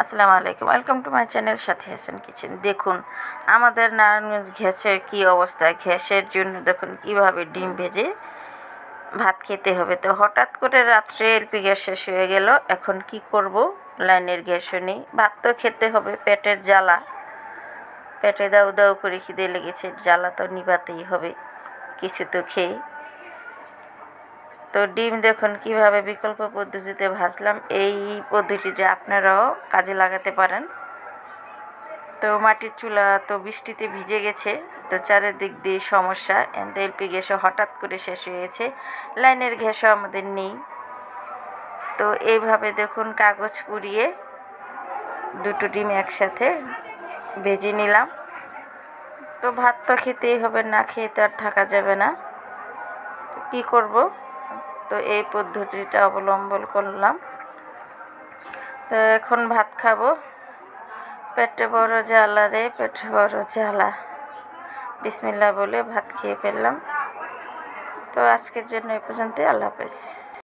আসসালামু আলাইকুম। Welcome to my channel সাথে হাসান কিচেন দেখুন, আমাদের নারায়ণগঞ্জ ঘ্যাসের কী অবস্থা? ঘ্যাসের জন্য দেখুন কীভাবে ডিম ভেজে ভাত খেতে হবে। তো হঠাৎ করে রাত্রে এলপি গ্যাস শেষ হয়ে গেল। এখন কি করব? লাইনের গ্যাসও নেই। ভাত তো খেতে হবে, পেটের জ্বালা। পেটে দাউ দাউ করে খিদে লেগেছে, জ্বালা তো নিবাতেই হবে। কিছু তো খেয়ে তো ডিম দেখুন কীভাবে বিকল্প পদ্ধতিতে ভাজলাম। এই পদ্ধতিতে আপনারাও কাজে লাগাতে পারেন। তো মাটির চুলা তো বৃষ্টিতে ভিজে গেছে, তো চারিদিক দিয়ে সমস্যা। এলপি গ্যাসও হঠাৎ করে শেষ হয়েছে লাইনের গ্যাসও আমাদের নেই। তো এইভাবে দেখুন কাগজ পুড়িয়ে দুটো ডিম একসাথে ভেজে নিলাম। তো ভাত তো খেতেই হবে, না খেয়ে তো আর থাকা যাবে না। কী করব? তো এই পদ্ধতিটা অবলম্বন করলাম। তো এখন ভাত খাব। পেটে বড় জ্বালা রে, পেটে বড় জ্বালা। বিসমিল্লা বলে ভাত খেয়ে ফেললাম। তো আজকের জন্য এই পর্যন্তই, আল্লাহ হাফেজ।